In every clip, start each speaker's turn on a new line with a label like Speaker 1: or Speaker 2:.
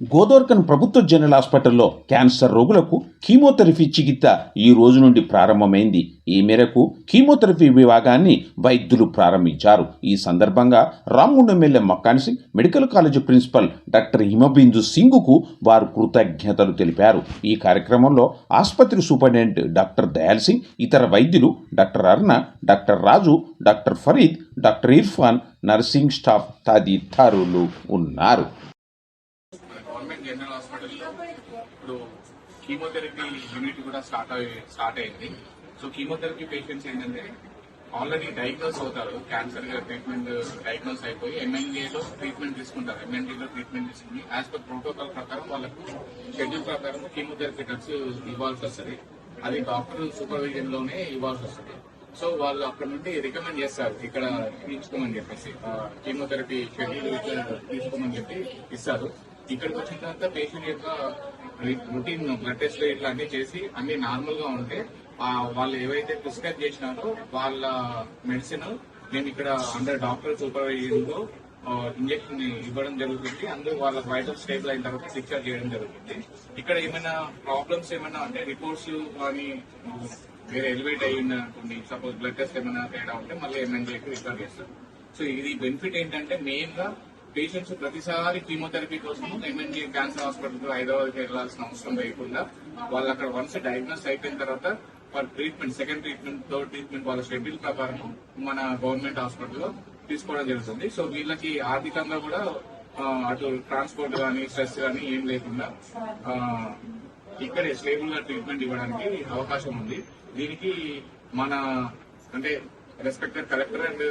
Speaker 1: Godavarikhani ప్రభుత్వ general హాస్పిటల్లో cancer రోగులకు కీమోథెరపీ చికిత్స ఈ రోజు నుండి ప్రారంభమైంది. ఈ మేరకు కీమోథెరపీ విభాగాన్ని వైద్యులు ప్రారంభించారు. ఈ సందర్భంగా Ramagundam MLA Makkan Singh medical college principal doctor Himabindu సింగ్కు వారు కృతజ్ఞతలు తెలిపారు. ఈ కార్యక్రమంలో ఆసుపత్రి సూపరింటెండెంట్ డాక్టర్ దయాల్ సింగ్ ఇతర వైద్యులు doctor Arna doctor Raju doctor Farid doctor Irfan nursing staff తదితరులు ఉన్నారు
Speaker 2: గవర్నమెంట్ జనరల్ హాస్పిటల్లో ఇప్పుడు కీమోథెరపీ యూనిట్ కూడా స్టార్ట్ అయ్యి స్టార్ట్ అయింది. సో కీమోథెరపీ పేషెంట్స్ ఏంటంటే ఆల్రెడీ డయాగ్నోస్ అవుతారు. క్యాన్సర్ ట్రీట్మెంట్ డయాగ్నోస్ అయిపోయి MNDA ట్రీట్మెంట్ తీసుకుంటారు. MND ట్రీట్మెంట్ తీసుకుని యాజ్ పర్ ప్రోటోకాల్ ప్రకారం వాళ్ళకు షెడ్యూల్ ప్రకారం కీమోథెరపీ డ్రగ్స్ ఇవ్వాల్సి వస్తుంది. అది డాక్టర్ సూపర్విజన్లోనే ఇవ్వాల్సి వస్తుంది. సో వాళ్ళు అక్కడ నుండి రికమెండ్ చేస్తారు. ఇక్కడ తీసుకోమని చెప్పేసి కీమోథెరపీ షెడ్యూల్ తీసుకోమని చెప్పి ఇస్తారు. ఇక్కడికి వచ్చిన తర్వాత పేషెంట్ యొక్క రొటీన్ బ్లడ్ టెస్ట్ ఇట్లాంటివి చేసి అన్ని నార్మల్గా ఉంటే వాళ్ళు ఏవైతే ప్రిస్క్రైబ్ చేసినారో వాళ్ళ మెడిసిన్ నేను ఇక్కడ అండర్ డాక్టర్ సూపర్వైజర్లో ఇంజక్షన్ ఇవ్వడం జరుగుతుంది. అందులో వాళ్ళ వైటల్ స్టేబుల్ అయిన తర్వాత డిశ్చార్జ్ చేయడం జరుగుతుంది. ఇక్కడ ఏమైనా ప్రాబ్లమ్స్ ఏమైనా అంటే రిపోర్ట్స్ కానీ వేరే ఎలివేట్ అయ్యింది కొన్ని సపోజ్ బ్లడ్ టెస్ట్ ఏమైనా తేడా ఉంటే మళ్ళీ ఎంఎన్జేకి రిఫర్ చేస్తారు. సో ఇది బెనిఫిట్ ఏంటంటే మెయిన్గా పేషెంట్స్ ప్రతిసారి కీమోథెరపీ కోసం ఎంఎన్జీ క్యాన్సర్ హాస్పిటల్ హైదరాబాద్కి వెళ్ళాల్సిన అవసరం లేకుండా వాళ్ళు అక్కడ వన్స్ డయాగ్నోస్ అయిపోయిన తర్వాత for treatment second treatment third treatment వాళ్ళ షెడ్యూల్ ప్రకారం మన గవర్నమెంట్ హాస్పిటల్లో తీసుకోవడం జరుగుతుంది. సో వీళ్ళకి ఆర్థికంగా కూడా అటు ట్రాన్స్పోర్ట్ కానీ స్ట్రెస్ కానీ ఏం లేకుండా ఇక్కడే స్టేబుల్గా ట్రీట్మెంట్ ఇవ్వడానికి అవకాశం ఉంది. దీనికి మన అంటే రెస్పెక్టెడ్ కలెక్టర్ అండ్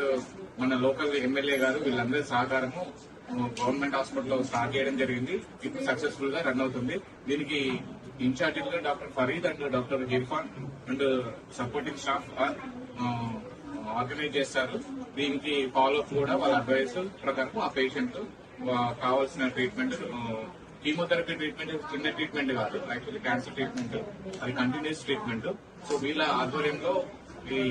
Speaker 2: మన లోకల్ ఎమ్మెల్యే గారు వీళ్ళందరి సహకారము గవర్నమెంట్ హాస్పిటల్లో స్టార్ట్ చేయడం జరిగింది. ఇప్పుడు సక్సెస్ఫుల్గా రన్ అవుతుంది. దీనికి ఇన్ఛార్జ్గా doctor Farid and doctor Irfan and supporting staff organise చేస్తారు. దీనికి ఫాలో అప్ కూడా వాళ్ళ అడ్వైస్ ప్రకారం ఆ పేషెంట్ కావాల్సిన ట్రీట్మెంట్ కీమోథెరపీ ట్రీట్మెంట్ చిన్న ట్రీట్మెంట్ కాదు. యాక్చువల్లీ క్యాన్సర్ ట్రీట్మెంట్ అది కంటిన్యూస్ ట్రీట్మెంట్ సో వీళ్ళ ఆధ్వర్యంలో ఈ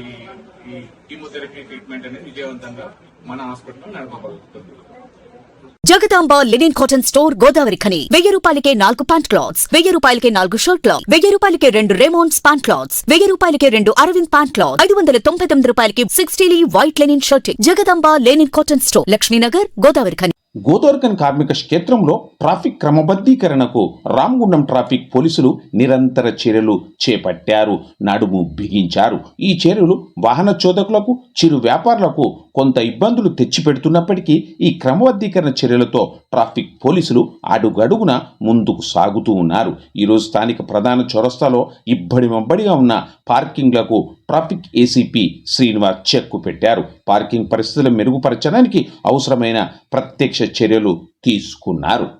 Speaker 2: ఈ కీమోథెరపీ ట్రీట్మెంట్ అనేది విజయవంతంగా మన హాస్పిటల్లో నడపబడుతుంది.
Speaker 3: Jagadamba linen cotton store Godavarikhani. వెయ్యి రూపాయలకే నాలుగు ప్యాంట్ క్లాత్స్ వెయ్యి రూపాయలకే నాలుగు షర్ట్ క్లాత్ వెయ్యి రూపాయలకే రెండు రేమోన్స్ ప్యాంట్ క్లాత్స్ వెయ్యి రూపాయలకే రెండు అరవింద్ ప్యాంట్ క్లాత్ ఐదు వందల తొంభై తొమ్మిది రూపాయలకి సిక్స్టీలీ white linen shirt. Jagadamba linen cotton store Lakshminagar Godavarikhani.
Speaker 1: Godavarikhani కార్మిక క్షేత్రంలో ట్రాఫిక్ క్రమబద్ధీకరణకు రామగుండం ట్రాఫిక్ పోలీసులు నిరంతర చర్యలు చేపట్టారు. నడుము బిగించారు. ఈ చర్యలు వాహన చోదకులకు చిరు వ్యాపారులకు కొంత ఇబ్బందులు తెచ్చిపెడుతున్నప్పటికీ ఈ క్రమబద్ధీకరణ చర్యలతో ట్రాఫిక్ పోలీసులు అడుగడుగున ముందుకు సాగుతూ ఉన్నారు. ఈరోజు స్థానిక ప్రధాన చౌరస్తాలో ఇబ్బడి మబ్బడిగా ఉన్న పార్కింగ్లకు ట్రాఫిక్ ఏసీపీ శ్రీనివాస్ చెక్కు పెట్టారు. పార్కింగ్ పరిస్థితులు మెరుగుపరచడానికి అవసరమైన ప్రత్యక్ష చర్యలు తీసుకున్నారు.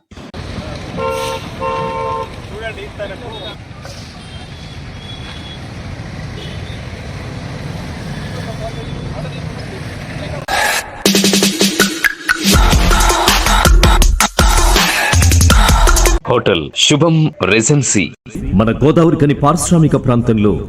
Speaker 4: Hotel Shubham regency.
Speaker 5: మన గోదావరికని పారిశ్రామిక ప్రాంతంలో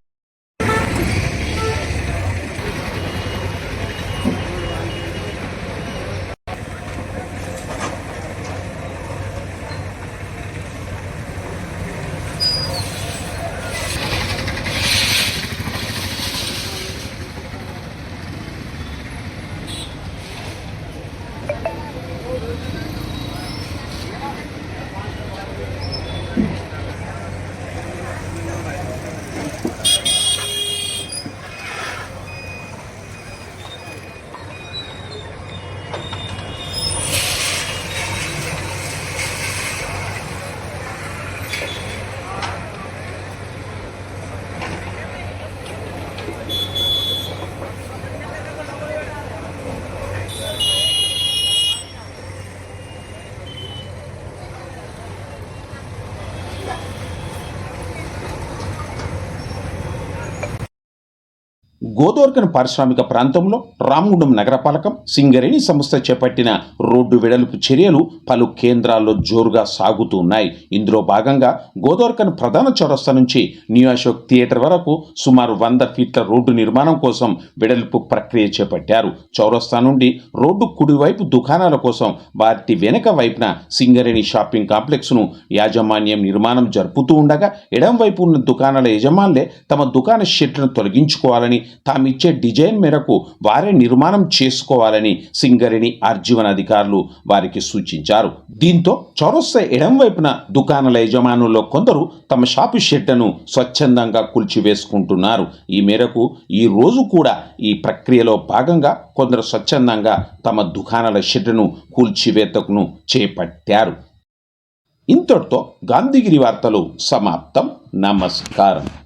Speaker 1: Godavarikhani పారిశ్రామిక ప్రాంతంలో రామగుండం నగరపాలకం సింగరేణి సంస్థ చేపట్టిన రోడ్డు వెడల్పు చర్యలు పలు కేంద్రాల్లో జోరుగా సాగుతున్నాయి ఇందులో భాగంగా గోదోర్కన్ ప్రధాన చౌరస్తా నుంచి న్యూ అశోక్ థియేటర్ వరకు సుమారు వంద ఫీట్ల రోడ్డు నిర్మాణం కోసం వెడల్పు ప్రక్రియ చేపట్టారు. చౌరస్తా నుండి రోడ్డు కుడివైపు దుకాణాల కోసం వాటి వెనక వైపున సింగరేణి షాపింగ్ కాంప్లెక్స్ను యాజమాన్యం నిర్మాణం జరుపుతూ ఉండగా ఎడం వైపు ఉన్న దుకాణాల యజమానులే తమ దుకాణ షెడ్లను తొలగించుకోవాలని తామిచ్చే డిజైన్ మేరకు వారే నిర్మాణం చేసుకోవాలని సింగరేణి ఆర్జీవన అధికారులు వారికి సూచించారు. దీంతో చౌరస్తా ఎడం వైపున దుకాణాల యజమానుల్లో కొందరు తమ షాపు షెడ్లను స్వచ్ఛందంగా కూల్చివేసుకుంటున్నారు. ఈ మేరకు ఈ రోజు కూడా ఈ ప్రక్రియలో భాగంగా కొందరు స్వచ్ఛందంగా తమ దుకాణాల షెడ్డును కూల్చివేతకును చేపట్టారు. ఇంతటితో గాంధీగిరి వార్తలు సమాప్తం. నమస్కారం.